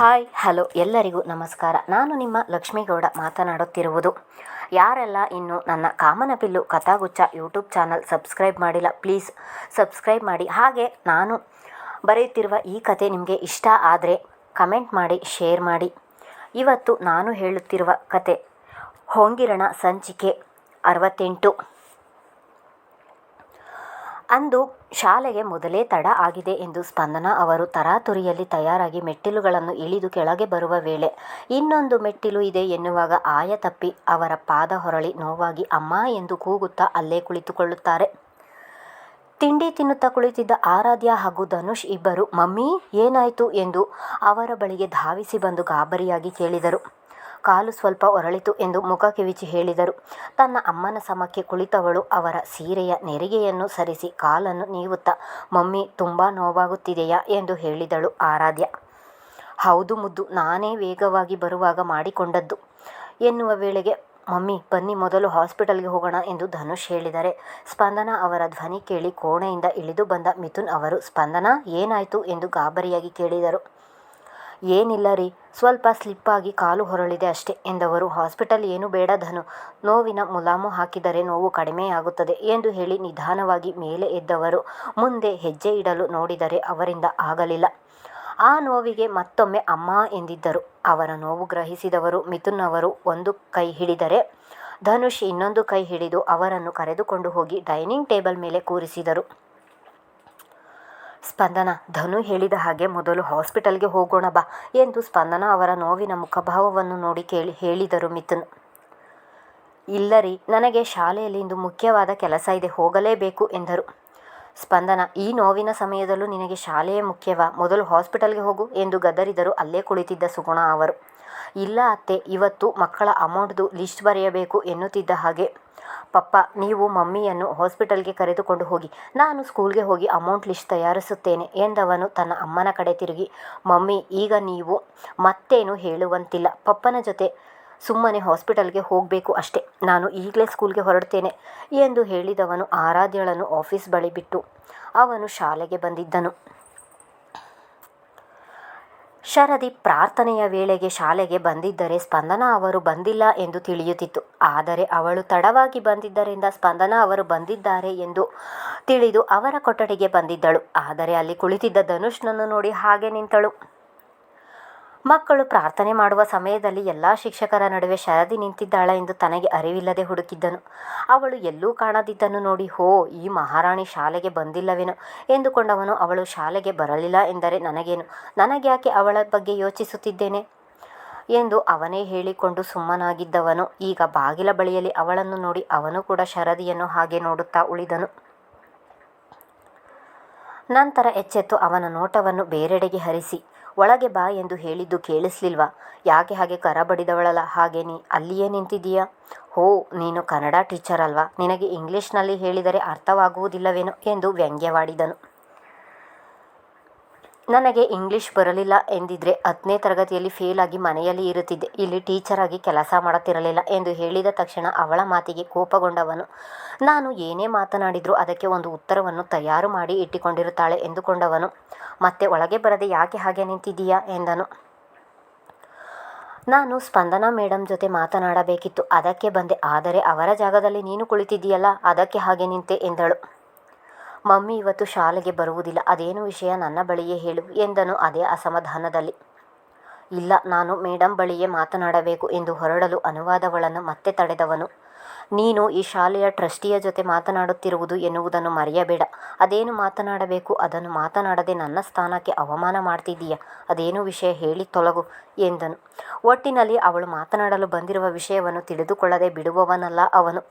Hi, hello, ಎಲ್ಲರಿಗೂ ನಮಸ್ಕಾರ. ನಾನು ನಿಮ್ಮ ಲಕ್ಷ್ಮೀಗೌಡ ಮಾತನಾಡುತ್ತಿರುವುದು. ಯಾರೆಲ್ಲ ಇನ್ನು ನನ್ನ ಕಾಮನ ಕಾಮನಬಿಲ್ಲು ಕಥಾಗುಚ್ಛ ಯೂಟ್ಯೂಬ್ ಚಾನಲ್ ಸಬ್ಸ್ಕ್ರೈಬ್ ಮಾಡಿಲ್ಲ, ಪ್ಲೀಸ್ ಸಬ್ಸ್ಕ್ರೈಬ್ ಮಾಡಿ. ಹಾಗೆ ನಾನು ಬರೆಯುತ್ತಿರುವ ಈ ಕತೆ ನಿಮಗೆ ಇಷ್ಟ ಆದರೆ ಕಮೆಂಟ್ ಮಾಡಿ, ಶೇರ್ ಮಾಡಿ. ಇವತ್ತು ನಾನು ಹೇಳುತ್ತಿರುವ ಕತೆ, ಹೊಂಗಿರಣ ಸಂಚಿಕೆ ಅರವತ್ತೆಂಟು. ಅಂದು ಶಾಲೆಗೆ ಮೊದಲೇ ತಡ ಆಗಿದೆ ಎಂದು ಸ್ಪಂದನ ಅವರು ತರಾತುರಿಯಲ್ಲಿ ತಯಾರಾಗಿ ಮೆಟ್ಟಿಲುಗಳನ್ನು ಇಳಿದು ಕೆಳಗೆ ಬರುವ ವೇಳೆ, ಇನ್ನೊಂದು ಮೆಟ್ಟಿಲು ಇದೆ ಎನ್ನುವಾಗ ಆಯ ತಪ್ಪಿ ಅವರ ಪಾದ ಹೊರಳಿ ನೋವಾಗಿ ಅಮ್ಮ ಎಂದು ಕೂಗುತ್ತಾ ಅಲ್ಲೇ ಕುಳಿತುಕೊಳ್ಳುತ್ತಾರೆ. ತಿಂಡಿ ತಿನ್ನುತ್ತಾ ಕುಳಿತಿದ್ದ ಆರಾಧ್ಯ ಹಾಗೂ ಧನುಷ್ ಇಬ್ಬರು, ಮಮ್ಮಿ, ಏನಾಯಿತು? ಎಂದು ಅವರ ಬಳಿಗೆ ಧಾವಿಸಿ ಬಂದು ಗಾಬರಿಯಾಗಿ ಕೇಳಿದರು. ಕಾಲು ಸ್ವಲ್ಪ ಒರಳಿತು ಎಂದು ಮುಖ ಕಿವಿಚಿ ಹೇಳಿದರು. ತನ್ನ ಅಮ್ಮನ ಸಮಕ್ಕೆ ಕುಳಿತವಳು ಅವರ ಸೀರೆಯ ನೆರಿಗೆಯನ್ನು ಸರಿಸಿ ಕಾಲನ್ನು ನೀವುತ್ತಾ, ಮಮ್ಮಿ ತುಂಬ ನೋವಾಗುತ್ತಿದೆಯಾ ಎಂದು ಹೇಳಿದಳು ಆರಾಧ್ಯ. ಹೌದು ಮುದ್ದು, ನಾನೇ ವೇಗವಾಗಿ ಬರುವಾಗ ಮಾಡಿಕೊಂಡದ್ದು. ಎನ್ನುವ ವೇಳೆಗೆ, ಮಮ್ಮಿ, ಬನ್ನಿ ಮೊದಲು ಹಾಸ್ಪಿಟಲ್ಗೆ ಹೋಗೋಣ ಎಂದು ಧನುಷ್ ಹೇಳಿದರೆ, ಸ್ಪಂದನ ಅವರ ಧ್ವನಿ ಕೇಳಿ ಕೋಣೆಯಿಂದ ಇಳಿದು ಬಂದ ಮಿಥುನ್ ಅವರು, ಸ್ಪಂದನ, ಏನಾಯಿತು ಎಂದು ಗಾಬರಿಯಾಗಿ ಕೇಳಿದರು. ಏನಿಲ್ಲ ರೀ. ಸ್ವಲ್ಪ ಸ್ಲಿಪ್ಪಾಗಿ ಕಾಲು ಹೊರಳಿದೆ ಅಷ್ಟೇ ಎಂದವರು. ಹಾಸ್ಪಿಟಲ್ ಏನು ಬೇಡ ಧನು. ನೋವಿನ ಮುಲಾಮು ಹಾಕಿದರೆ ನೋವು ಕಡಿಮೆಯಾಗುತ್ತದೆ ಎಂದು ಹೇಳಿ ನಿಧಾನವಾಗಿ ಮೇಲೆ ಎದ್ದವರು. ಮುಂದೆ ಹೆಜ್ಜೆ ಇಡಲು ನೋಡಿದರೆ ಅವರಿಂದ ಆಗಲಿಲ್ಲ. ಆ ನೋವಿಗೆ ಮತ್ತೊಮ್ಮೆ ಅಮ್ಮ ಎಂದಿದ್ದರು. ಅವರ ನೋವು ಗ್ರಹಿಸಿದವರು ಮಿಥುನ್ ಅವರು ಒಂದು ಕೈ ಹಿಡಿದರೆ ಧನುಷ್ ಇನ್ನೊಂದು ಕೈ ಹಿಡಿದು ಅವರನ್ನು ಕರೆದುಕೊಂಡು ಹೋಗಿ ಡೈನಿಂಗ್ ಟೇಬಲ್ ಮೇಲೆ ಕೂರಿಸಿದರು. ಸ್ಪಂದನ, ಧನು ಹೇಳಿದ ಹಾಗೆ ಮೊದಲು ಹಾಸ್ಪಿಟಲ್ಗೆ ಹೋಗೋಣ ಬಾ ಎಂದು ಸ್ಪಂದನ ಅವರ ನೋವಿನ ಮುಖಭಾವವನ್ನು ನೋಡಿ ಕೇಳಿ ಹೇಳಿದರು ಮಿಥುನ್. ಇಲ್ಲ ರೀ, ನನಗೆ ಶಾಲೆಯಲ್ಲಿ ಇಂದು ಮುಖ್ಯವಾದ ಕೆಲಸ ಇದೆ, ಹೋಗಲೇಬೇಕು ಎಂದರು. ಸ್ಪಂದನ, ಈ ನೋವಿನ ಸಮಯದಲ್ಲೂ ನಿನಗೆ ಶಾಲೆಯೇ ಮುಖ್ಯವಾ? ಮೊದಲು ಹಾಸ್ಪಿಟಲ್ಗೆ ಹೋಗು ಎಂದು ಗದರಿದರು, ಅಲ್ಲೇ ಕುಳಿತಿದ್ದ ಸುಗುಣ ಅವರು. ಇಲ್ಲ ಅತ್ತೆ, ಇವತ್ತು ಮಕ್ಕಳ ಅಮೌಂಟ್ದು ಲಿಸ್ಟ್ ಬರೆಯಬೇಕು ಎನ್ನುತ್ತಿದ್ದ ಹಾಗೆ ಪಪ್ಪ, ನೀವು ಮಮ್ಮಿಯನ್ನು ಹಾಸ್ಪಿಟಲ್ಗೆ ಕರೆದುಕೊಂಡು ಹೋಗಿ. ನಾನು ಸ್ಕೂಲ್ಗೆ ಹೋಗಿ ಅಮೌಂಟ್ ಲಿಸ್ಟ್ ತಯಾರಿಸುತ್ತೇನೆ ಎಂದವನು ತನ್ನ ಅಮ್ಮನ ಕಡೆ ತಿರುಗಿ. ಮಮ್ಮಿ, ಈಗ ನೀವು ಮತ್ತೇನು ಹೇಳುವಂತಿಲ್ಲ. ಪಪ್ಪನ ಜೊತೆ ಸುಮ್ಮನೆ ಹಾಸ್ಪಿಟಲ್ಗೆ ಹೋಗಬೇಕು ಅಷ್ಟೇ. ನಾನು ಈಗಲೇ ಸ್ಕೂಲ್ಗೆ ಹೊರಡ್ತೇನೆ ಎಂದು ಹೇಳಿದವನು ಆರಾಧ್ಯಳನ್ನು ಆಫೀಸ್ ಬಳಿ ಬಿಟ್ಟು. ಅವನು ಶಾಲೆಗೆ ಬಂದಿದ್ದನು. ಶರದಿ ಪ್ರಾರ್ಥನೆಯ ವೇಳೆಗೆ ಶಾಲೆಗೆ ಬಂದಿದ್ದರೆ ಸ್ಪಂದನ ಅವರು ಬಂದಿಲ್ಲ ಎಂದು ತಿಳಿಯುತ್ತಿತ್ತು. ಆದರೆ ಅವಳು ತಡವಾಗಿ ಬಂದಿದ್ದರಿಂದ ಸ್ಪಂದನ ಅವರು ಬಂದಿದ್ದಾರೆ ಎಂದು ತಿಳಿದು ಅವರ ಕೊಠಡಿಗೆ ಬಂದಿದ್ದಳು. ಆದರೆ ಅಲ್ಲಿ ಕುಳಿತಿದ್ದ ಧನುಷ್ನನ್ನು ನೋಡಿ ಹಾಗೆ ನಿಂತಳು. ಮಕ್ಕಳು ಪ್ರಾರ್ಥನೆ ಮಾಡುವ ಸಮಯದಲ್ಲಿ ಎಲ್ಲ ಶಿಕ್ಷಕರ ನಡುವೆ ಶರದಿ ನಿಂತಿದ್ದಾಳೆ ಎಂದು ತನಗೆ ಅರಿವಿಲ್ಲದೆ ಹುಡುಕಿದ್ದನು. ಅವಳು ಎಲ್ಲೂ ಕಾಣದಿದ್ದನ್ನು ನೋಡಿ, ಹೋ, ಈ ಮಹಾರಾಣಿ ಶಾಲೆಗೆ ಬಂದಿಲ್ಲವೇನೋ? ಎಂದುಕೊಂಡವನು, ಅವಳು ಶಾಲೆಗೆ ಬರಲಿಲ್ಲ ಎಂದರೆ ನನಗೇನು? ನನಗ್ಯಾಕೆ ಅವಳ ಬಗ್ಗೆ ಯೋಚಿಸುತ್ತಿದ್ದೇನೆ? ಎಂದು ಅವನೇ ಹೇಳಿಕೊಂಡು ಸುಮ್ಮನಾಗಿದ್ದವನು. ಈಗ ಬಾಗಿಲ ಬಳಿಯಲ್ಲಿ ಅವಳನ್ನು ನೋಡಿ ಅವನು ಕೂಡ ಶರದಿಯನ್ನು ಹಾಗೆ ನೋಡುತ್ತಾ ಉಳಿದನು. ನಂತರ ಎಚ್ಚೆತ್ತು ಅವನ ನೋಟವನ್ನು ಬೇರೆಡೆಗೆ ಹರಿಸಿ ಒಳಗೆ ಬಾ ಎಂದು ಹೇಳಿದ್ದು ಕೇಳಿಸ್ಲಿಲ್ವಾ? ಯಾಕೆ ಹಾಗೆ ಕರ ಬಡಿದವಳಲ್ಲ ಹಾಗೆ ನೀ ಅಲ್ಲಿಯೇ ನಿಂತಿದ್ದೀಯಾ? ಹೋ, ನೀನು ಕನ್ನಡ ಟೀಚರ್ ಅಲ್ವಾ? ನಿನಗೆ ಇಂಗ್ಲೀಷ್ನಲ್ಲಿ ಹೇಳಿದರೆ ಅರ್ಥವಾಗುವುದಿಲ್ಲವೇನೋ ಎಂದು ವ್ಯಂಗ್ಯವಾಡಿದನು. ನನಗೆ ಇಂಗ್ಲೀಷ್ ಬರಲಿಲ್ಲ ಎಂದಿದ್ರೆ ಹತ್ತನೇ ತರಗತಿಯಲ್ಲಿ ಫೇಲ್ ಆಗಿ ಮನೆಯಲ್ಲಿ ಇರುತ್ತಿದ್ದೆ. ಇಲ್ಲಿ ಟೀಚರ್ ಆಗಿ ಕೆಲಸ ಮಾಡುತ್ತಿರಲಿಲ್ಲ ಎಂದು ಹೇಳಿದ ತಕ್ಷಣ ಅವಳ ಮಾತಿಗೆ ಕೋಪಗೊಂಡವನು, ನಾನು ಏನೇ ಮಾತನಾಡಿದರೂ ಅದಕ್ಕೆ ಒಂದು ಉತ್ತರವನ್ನು ತಯಾರು ಮಾಡಿ ಇಟ್ಟುಕೊಂಡಿರುತ್ತಾಳೆ ಎಂದುಕೊಂಡವನು, ಮತ್ತೆ ಒಳಗೆ ಬರದೆ ಯಾಕೆ ಹಾಗೆ ನಿಂತಿದ್ದೀಯಾ? ಎಂದನು. ನಾನು ಸ್ಪಂದನಾ ಮೇಡಮ್ ಜೊತೆ ಮಾತನಾಡಬೇಕಿತ್ತು. ಅದಕ್ಕೆ ಬಂದೆ. ಆದರೆ ಅವರ ಜಾಗದಲ್ಲಿ ನೀನು ಕುಳಿತಿದ್ದೀಯಲ್ಲ, ಅದಕ್ಕೆ ಹಾಗೆ ನಿಂತೆ ಎಂದಳು. ಮಮ್ಮಿ ಇವತ್ತು ಶಾಲೆಗೆ ಬರುವುದಿಲ್ಲ, ಅದೇನು ವಿಷಯ ನನ್ನ ಬಳಿಯೇ ಹೇಳು ಎಂದನು ಅದೇ ಅಸಮಾಧಾನದಲ್ಲಿ. ಇಲ್ಲ, ನಾನು ಮೇಡಮ್ ಬಳಿಯೇ ಮಾತನಾಡಬೇಕು ಎಂದು ಹೊರಡಲು ಅನುವಾದವಳನ್ನು ಮತ್ತೆ ತಡೆದವನು. ನೀನು ಈ ಶಾಲೆಯ ಟ್ರಸ್ಟಿಯ ಜೊತೆ ಮಾತನಾಡುತ್ತಿರುವುದು ಎನ್ನುವುದನ್ನು ಮರೆಯಬೇಡ. ಅದೇನು ಮಾತನಾಡಬೇಕು, ಅದನ್ನು ಮಾತನಾಡದೆ ನನ್ನ ಸ್ಥಾನಕ್ಕೆ ಅವಮಾನ ಮಾಡ್ತಿದ್ದೀಯ, ಅದೇನು ವಿಷಯ ಹೇಳಿ ತೊಲಗು ಎಂದನು. ಒಟ್ಟಿನಲ್ಲಿ ಅವಳು ಮಾತನಾಡಲು ಬಂದಿರುವ ವಿಷಯವನ್ನು ತಿಳಿದುಕೊಳ್ಳದೆ ಬಿಡುವವನಲ್ಲ ಅವನು.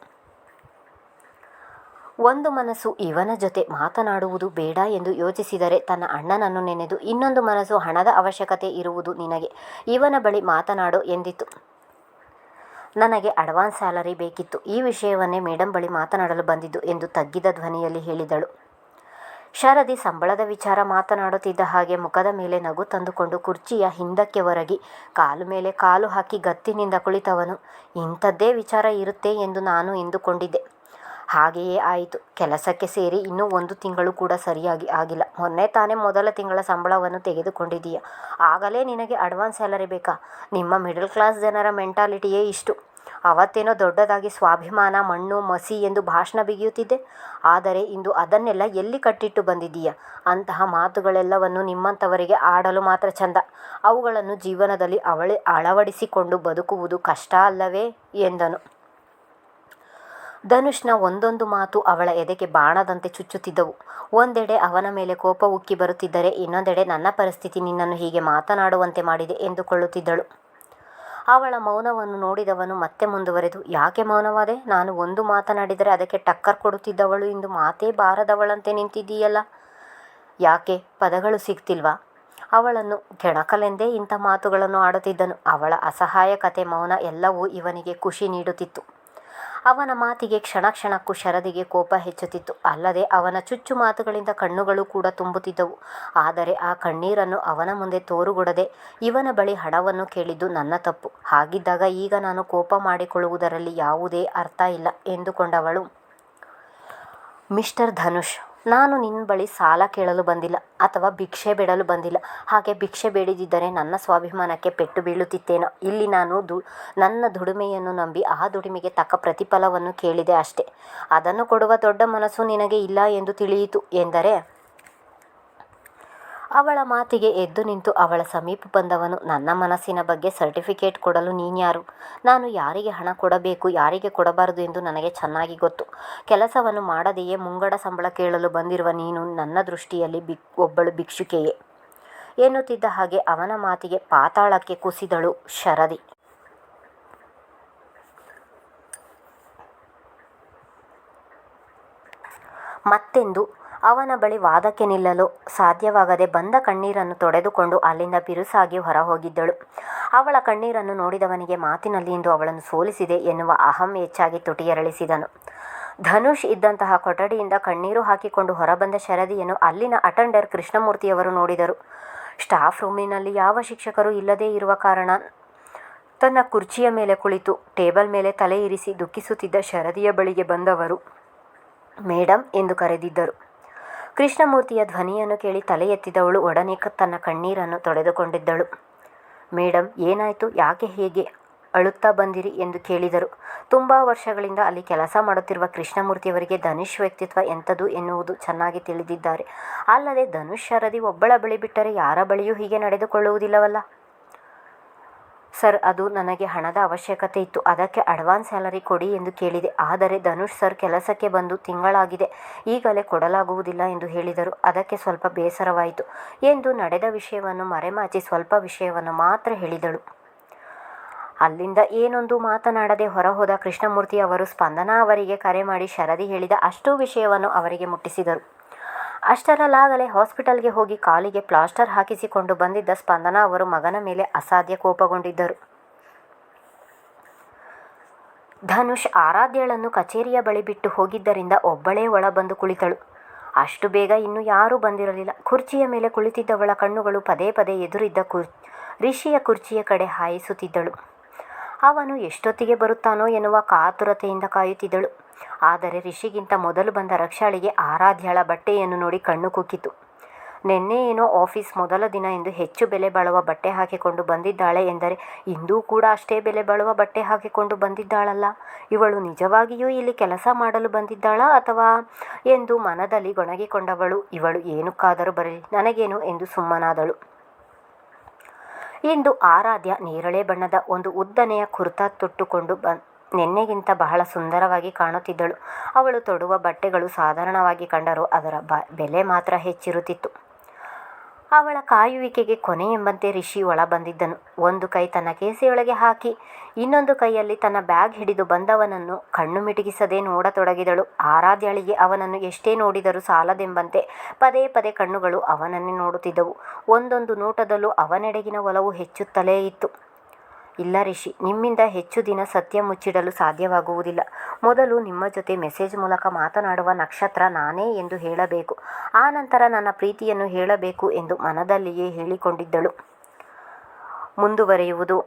ಒಂದು ಮನಸ್ಸು ಇವನ ಜೊತೆ ಮಾತನಾಡುವುದು ಬೇಡ ಎಂದು ಯೋಚಿಸಿದರೆ ತನ್ನ ಅಣ್ಣನನ್ನು ನೆನೆದು ಇನ್ನೊಂದು ಮನಸ್ಸು ಹಣದ ಅವಶ್ಯಕತೆ ಇರುವುದು ನಿನಗೆ. ಇವನ ಬಳಿ ಮಾತನಾಡು ಎಂದಿತು. ನನಗೆ ಅಡ್ವಾನ್ಸ್ ಸ್ಯಾಲರಿ ಬೇಕಿತ್ತು. ಈ ವಿಷಯವನ್ನೇ ಮೇಡಮ್ ಬಳಿ ಮಾತನಾಡಲು ಬಂದಿದ್ದು ಎಂದು ತಗ್ಗಿದ ಧ್ವನಿಯಲ್ಲಿ ಹೇಳಿದಳು. ಶರದಿ ಸಂಬಳದ ವಿಚಾರ ಮಾತನಾಡುತ್ತಿದ್ದ ಹಾಗೆ ಮುಖದ ಮೇಲೆ ನಗು ತಂದುಕೊಂಡು ಕುರ್ಚಿಯ ಹಿಂದಕ್ಕೆ ಒರಗಿ ಕಾಲು ಮೇಲೆ ಕಾಲು ಹಾಕಿ ಗತ್ತಿನಿಂದ ಕುಳಿತವನು. ಇಂಥದ್ದೇ ವಿಚಾರ ಇರುತ್ತೆ ಎಂದು ನಾನು ಎಂದುಕೊಂಡಿದ್ದೆ. ಹಾಗೆಯೇ ಆಯಿತು. ಕೆಲಸಕ್ಕೆ ಸೇರಿ ಇನ್ನೂ ಒಂದು ತಿಂಗಳು ಕೂಡ ಸರಿಯಾಗಿ ಆಗಿಲ್ಲ. ಮೊನ್ನೆ ತಾನೇ ಮೊದಲ ತಿಂಗಳ ಸಂಬಳವನ್ನು ತೆಗೆದುಕೊಂಡಿದ್ದೀಯ. ಆಗಲೇ ನಿನಗೆ ಅಡ್ವಾನ್ಸ್ ಸ್ಯಾಲರಿ ಬೇಕಾ? ನಿಮ್ಮ ಮಿಡಲ್ ಕ್ಲಾಸ್ ಜನರ ಮೆಂಟಾಲಿಟಿಯೇ ಇಷ್ಟು. ಅವತ್ತೇನೋ ದೊಡ್ಡದಾಗಿ ಸ್ವಾಭಿಮಾನ, ಮಣ್ಣು, ಮಸಿ ಎಂದು ಭಾಷಣ ಬಿಗಿಯುತ್ತಿದ್ದೆ. ಆದರೆ ಇಂದು ಅದನ್ನೆಲ್ಲ ಎಲ್ಲಿ ಕಟ್ಟಿಟ್ಟು ಬಂದಿದ್ದೀಯ? ಅಂತಹ ಮಾತುಗಳೆಲ್ಲವನ್ನು ನಿಮ್ಮಂಥವರಿಗೆ ಆಡಲು ಮಾತ್ರ ಚಂದ. ಅವುಗಳನ್ನು ಜೀವನದಲ್ಲಿ ಅವಳೆ ಅಳವಡಿಸಿಕೊಂಡು ಬದುಕುವುದು ಕಷ್ಟ ಅಲ್ಲವೇ? ಎಂದನು. ಧನುಷ್ನ ಒಂದೊಂದು ಮಾತು ಅವಳ ಎದೆಗೆ ಬಾಣದಂತೆ ಚುಚ್ಚುತ್ತಿದ್ದವು. ಒಂದೆಡೆ ಅವನ ಮೇಲೆ ಕೋಪ ಉಕ್ಕಿ ಬರುತ್ತಿದ್ದರೆ ಇನ್ನೊಂದೆಡೆ ನನ್ನ ಪರಿಸ್ಥಿತಿ ನಿನ್ನನ್ನು ಹೀಗೆ ಮಾತನಾಡುವಂತೆ ಮಾಡಿದೆ ಎಂದುಕೊಳ್ಳುತ್ತಿದ್ದಳು. ಅವಳ ಮೌನವನ್ನು ನೋಡಿದವನು ಮತ್ತೆ ಮುಂದುವರೆದು, ಯಾಕೆ ಮೌನವಾದೆ? ನಾನು ಒಂದು ಮಾತನಾಡಿದರೆ ಅದಕ್ಕೆ ಟಕ್ಕರ್ ಕೊಡುತ್ತಿದ್ದವಳು ಇಂದು ಮಾತೇ ಬಾರದವಳಂತೆ ನಿಂತಿದ್ದೀಯಲ್ಲ. ಯಾಕೆ? ಪದಗಳು ಸಿಗ್ತಿಲ್ವಾ ಅವಳನ್ನು ಕೆಣಕಲೆಂದೇ ಇಂಥ ಮಾತುಗಳನ್ನು ಆಡುತ್ತಿದ್ದನು. ಅವಳ ಅಸಹಾಯಕತೆ ಮೌನ ಎಲ್ಲವೂ ಇವನಿಗೆ ಖುಷಿ ನೀಡುತ್ತಿತ್ತು. ಅವನ ಮಾತಿಗೆ ಕ್ಷಣ ಕ್ಷಣಕ್ಕೂ ಶರದಿಗೆ ಕೋಪ ಹೆಚ್ಚುತ್ತಿತ್ತು. ಅಲ್ಲದೆ ಅವನ ಚುಚ್ಚು ಮಾತುಗಳಿಂದ ಕಣ್ಣುಗಳು ಕೂಡ ತುಂಬುತ್ತಿದ್ದವು. ಆದರೆ ಆ ಕಣ್ಣೀರನ್ನು ಅವನ ಮುಂದೆ ತೋರುಗೊಡದೆ ಇವನ ಬಳಿ ಹಣವನ್ನು ಕೇಳಿದ್ದು ನನ್ನ ತಪ್ಪು. ಹಾಗಿದ್ದಾಗ ಈಗ ನಾನು ಕೋಪ ಮಾಡಿಕೊಳ್ಳುವುದರಲ್ಲಿ ಯಾವುದೇ ಅರ್ಥ ಇಲ್ಲ ಎಂದುಕೊಂಡವಳು ಮಿಸ್ಟರ್ ಧನುಷ್. ನಾನು ನಿನ್ನ ಬಳಿ ಸಾಲ ಕೇಳಲು ಬಂದಿಲ್ಲ ಅಥವಾ ಭಿಕ್ಷೆ ಬೇಡಲು ಬಂದಿಲ್ಲ. ಹಾಗೆ ಭಿಕ್ಷೆ ಬೇಡಿದ್ದರೆ ನನ್ನ ಸ್ವಾಭಿಮಾನಕ್ಕೆ ಪೆಟ್ಟು ಬೀಳುತ್ತಿತ್ತೇನೋ. ಇಲ್ಲಿ ನಾನು ದು, ನನ್ನ ದುಡಿಮೆಯನ್ನು ನಂಬಿ ಆ ದುಡಿಮೆಗೆ ತಕ್ಕ ಪ್ರತಿಫಲವನ್ನು ಕೇಳಿದೆ ಅಷ್ಟೆ. ಅದನ್ನು ಕೊಡುವ ದೊಡ್ಡ ಮನಸ್ಸು ನಿನಗೆ ಇಲ್ಲ ಎಂದು ತಿಳಿಯಿತು ಎಂದರೆ ಅವಳ ಮಾತಿಗೆ ಎದ್ದು ನಿಂತು ಅವಳ ಸಮೀಪ ಬಂದವನು ನನ್ನ ಮನಸ್ಸಿನ ಬಗ್ಗೆ ಸರ್ಟಿಫಿಕೇಟ್ ಕೊಡಲು ನೀನ್ಯಾರು ನಾನು ಯಾರಿಗೆ ಹಣ ಕೊಡಬೇಕು, ಯಾರಿಗೆ ಕೊಡಬಾರದು ಎಂದು ನನಗೆ ಚೆನ್ನಾಗಿ ಗೊತ್ತು. ಕೆಲಸವನ್ನು ಮಾಡದೆಯೇ ಮುಂಗಡ ಸಂಬಳ ಕೇಳಲು ಬಂದಿರುವ ನೀನು ನನ್ನ ದೃಷ್ಟಿಯಲ್ಲಿ ಬಿ ಒಬ್ಬಳು ಭಿಕ್ಷುಕೆಯೇ. ಎನ್ನುತ್ತಿದ್ದ ಹಾಗೆ ಅವನ ಮಾತಿಗೆ ಪಾತಾಳಕ್ಕೆ ಕುಸಿದಳು ಶರದಿ. ಮತ್ತೆಂದು ಅವನ ಬಳಿ ವಾದಕ್ಕೆ ನಿಲ್ಲಲು ಸಾಧ್ಯವಾಗದೆ ಬಂದ ಕಣ್ಣೀರನ್ನು ತೊಡೆದುಕೊಂಡು ಅಲ್ಲಿಂದ ಬಿರುಸಾಗಿ ಹೊರಹೋಗಿದ್ದಳು. ಅವಳ ಕಣ್ಣೀರನ್ನು ನೋಡಿದವನಿಗೆ ಮಾತಿನಲ್ಲಿ ಇಂದು ಅವಳನ್ನು ಸೋಲಿಸಿದೆ ಎನ್ನುವ ಅಹಂ ಹೆಚ್ಚಾಗಿ ತುಟಿಯರಳಿಸಿದನು. ಧನುಷ್ ಇದ್ದಂತಹ ಕೊಠಡಿಯಿಂದ ಕಣ್ಣೀರು ಹಾಕಿಕೊಂಡು ಹೊರಬಂದ ಶರದಿಯನ್ನು ಅಲ್ಲಿನ ಅಟೆಂಡರ್ ಕೃಷ್ಣಮೂರ್ತಿಯವರು ನೋಡಿದರು. ಸ್ಟಾಫ್ ರೂಮಿನಲ್ಲಿ ಯಾವ ಶಿಕ್ಷಕರು ಇಲ್ಲದೇ ಇರುವ ಕಾರಣ ತನ್ನ ಕುರ್ಚಿಯ ಮೇಲೆ ಕುಳಿತು ಟೇಬಲ್ ಮೇಲೆ ತಲೆ ಇರಿಸಿ ದುಃಖಿಸುತ್ತಿದ್ದ ಶರದಿಯ ಬಳಿಗೆ ಬಂದವರು ಮೇಡಮ್ ಎಂದು ಕರೆದಿದ್ದರು. ಕೃಷ್ಣಮೂರ್ತಿಯ ಧ್ವನಿಯನ್ನು ಕೇಳಿ ತಲೆ ಎತ್ತಿದವಳು. ಒಡನೆ ತನ್ನ ಕಣ್ಣೀರನ್ನು ತೊಳೆದುಕೊಂಡಿದ್ದಳು. ಮೇಡಮ್ ಏನಾಯಿತು? ಯಾಕೆ ಹೇಗೆ ಅಳುತ್ತಾ ಬಂದಿರಿ? ಎಂದು ಕೇಳಿದರು. ತುಂಬ ವರ್ಷಗಳಿಂದ ಅಲ್ಲಿ ಕೆಲಸ ಮಾಡುತ್ತಿರುವ ಕೃಷ್ಣಮೂರ್ತಿಯವರಿಗೆ ಧನುಷ್ ವ್ಯಕ್ತಿತ್ವ ಎಂಥದ್ದು ಎನ್ನುವುದು ಚೆನ್ನಾಗಿ ತಿಳಿದಿದ್ದಾರೆ. ಅಲ್ಲದೆ ಧನುಷ್ ಶರದಿ ಒಬ್ಬಳ ಬಳಿ ಬಿಟ್ಟರೆ ಯಾರ ಬಳಿಯೂ ಹೀಗೆ ನಡೆದುಕೊಳ್ಳುವುದಿಲ್ಲವಲ್ಲ. ಸರ್, ಅದು ನನಗೆ ಹಣದ ಅವಶ್ಯಕತೆ ಇತ್ತು. ಅದಕ್ಕೆ ಅಡ್ವಾನ್ಸ್ ಸ್ಯಾಲರಿ ಕೊಡಿ ಎಂದು ಕೇಳಿದೆ. ಆದರೆ ಧನುಷ್ ಸರ್ ಕೆಲಸಕ್ಕೆ ಬಂದು ತಿಂಗಳಾಗಿದೆ. ಈಗಲೇ ಕೊಡಲಾಗುವುದಿಲ್ಲ ಎಂದು ಹೇಳಿದರು. ಅದಕ್ಕೆ ಸ್ವಲ್ಪ ಬೇಸರವಾಯಿತು ಎಂದು ನಡೆದ ವಿಷಯವನ್ನು ಮರೆಮಾಚಿ ಸ್ವಲ್ಪ ವಿಷಯವನ್ನು ಮಾತ್ರ ಹೇಳಿದಳು. ಅಲ್ಲಿಂದ ಏನೊಂದು ಮಾತನಾಡದೆ ಹೊರಹೋದ ಕೃಷ್ಣಮೂರ್ತಿ ಅವರು ಸ್ಪಂದನಾ ಅವರಿಗೆ ಕರೆ ಮಾಡಿ ಶರದಿ ಹೇಳಿದ ಅಷ್ಟೂ ವಿಷಯವನ್ನು ಅವರಿಗೆ ಮುಟ್ಟಿಸಿದರು. ಅಷ್ಟರಲ್ಲಾಗಲೇ ಹಾಸ್ಪಿಟಲ್ಗೆ ಹೋಗಿ ಕಾಲಿಗೆ ಪ್ಲಾಸ್ಟರ್ ಹಾಕಿಸಿಕೊಂಡು ಬಂದಿದ್ದ ಸ್ಪಂದನಾ ಅವರು ಮಗನ ಮೇಲೆ ಅಸಾಧ್ಯ ಕೋಪಗೊಂಡಿದ್ದರು. ಧನುಷ್ ಆರಾಧ್ಯಳನ್ನು ಕಚೇರಿಯ ಬಳಿ ಬಿಟ್ಟು ಹೋಗಿದ್ದರಿಂದ ಒಬ್ಬಳೇ ಒಳ ಬಂದು ಕುಳಿತಳು. ಅಷ್ಟು ಬೇಗ ಇನ್ನು ಯಾರೂ ಬಂದಿರಲಿಲ್ಲ. ಕುರ್ಚಿಯ ಮೇಲೆ ಕುಳಿತಿದ್ದವಳ ಕಣ್ಣುಗಳು ಪದೇ ಪದೇ ಎದುರಿದ್ದ ಕುರ್, ರಿಷಿಯ ಕುರ್ಚಿಯ ಕಡೆ ಹಾಯಿಸುತ್ತಿದ್ದಳು. ಅವನು ಎಷ್ಟೊತ್ತಿಗೆ ಬರುತ್ತಾನೋ ಎನ್ನುವ ಕಾತುರತೆಯಿಂದ ಕಾಯುತ್ತಿದ್ದಳು. ಆದರೆ ರಿಷಿಗಿಂತ ಮೊದಲು ಬಂದ ರಕ್ಷಾಳಿಗೆ ಆರಾಧ್ಯಳ ಬಟ್ಟೆಯನ್ನು ನೋಡಿ ಕಣ್ಣು ಕುಕ್ಕಿತು ನಿನ್ನೆ ಏನೋ ಆಫೀಸ್ ಮೊದಲ ದಿನ ಎಂದು ಹೆಚ್ಚು ಬೆಲೆ ಬಾಳುವ ಬಟ್ಟೆ ಹಾಕಿಕೊಂಡು ಬಂದಿದ್ದಾಳೆ ಎಂದರೆ ಇಂದೂ ಕೂಡ ಅಷ್ಟೇ ಬೆಲೆ ಬಾಳುವ ಬಟ್ಟೆ ಹಾಕಿಕೊಂಡು ಬಂದಿದ್ದಾಳಲ್ಲ? ಇವಳು ನಿಜವಾಗಿಯೂ ಇಲ್ಲಿ ಕೆಲಸ ಮಾಡಲು ಬಂದಿದ್ದಾಳಾ ಅಥವಾ ಎಂದು ಮನದಲ್ಲಿ ಗೊಣಗಿಕೊಂಡವಳು. ಇವಳು ಏನಕ್ಕಾದರೂ ಬರಲಿ, ನನಗೇನು? ಎಂದು ಸುಮ್ಮನಾದಳು. ಇಂದು ಆರಾಧ್ಯ ನೇರಳೆ ಬಣ್ಣದ ಒಂದು ಉದ್ದನೆಯ ಕುರ್ತಾ ತೊಟ್ಟುಕೊಂಡು ಬ ನಿನ್ನೆಗಿಂತ ಬಹಳ ಸುಂದರವಾಗಿ ಕಾಣುತ್ತಿದ್ದಳು. ಅವಳು ತೊಡುವ ಬಟ್ಟೆಗಳು ಸಾಧಾರಣವಾಗಿ ಕಂಡರೂ ಅದರ ಬ, ಬೆಲೆ ಮಾತ್ರ ಹೆಚ್ಚಿರುತ್ತಿತ್ತು. ಅವಳ ಕಾಯುವಿಕೆಗೆ ಕೊನೆ ಎಂಬಂತೆ ರಿಷಿ ಒಳ ಬಂದಿದ್ದನು. ಒಂದು ಕೈ ತನ್ನ ಕೇಸೆಯೊಳಗೆ ಹಾಕಿ, ಇನ್ನೊಂದು ಕೈಯಲ್ಲಿ ತನ್ನ ಬ್ಯಾಗ್ ಹಿಡಿದು ಬಂದವನನ್ನು ಕಣ್ಣು ಮಿಟುಕಿಸದೆ ನೋಡತೊಡಗಿದಳು. ಆರಾಧ್ಯಳಿಗೆ ಅವನನ್ನು ಎಷ್ಟೇ ನೋಡಿದರೂ ಸಾಲದೆಂಬಂತೆ ಪದೇ ಪದೇ ಕಣ್ಣುಗಳು ಅವನನ್ನೇ ನೋಡುತ್ತಿದ್ದವು. ಒಂದೊಂದು ನೋಟದಲ್ಲೂ ಅವನೆಡೆಗಿನ ಒಲವು ಹೆಚ್ಚುತ್ತಲೇ ಇತ್ತು. ಇಲ್ಲ ರಿಷಿ, ನಿಮ್ಮಿಂದ ಹೆಚ್ಚು ದಿನ ಸತ್ಯ ಮುಚ್ಚಿಡಲು ಸಾಧ್ಯವಾಗುವುದಿಲ್ಲ. ಮೊದಲು ನಿಮ್ಮ ಜೊತೆ ಮೆಸೇಜ್ ಮೂಲಕ ಮಾತನಾಡುವ ನಕ್ಷತ್ರ ನಾನೇ ಎಂದು ಹೇಳಬೇಕು. ಆ ನಂತರ ನನ್ನ ಪ್ರೀತಿಯನ್ನು ಹೇಳಬೇಕು ಎಂದು ಮನದಲ್ಲಿಯೇ ಹೇಳಿಕೊಂಡಿದ್ದಳು. ಮುಂದುವರಿಯುವುದು.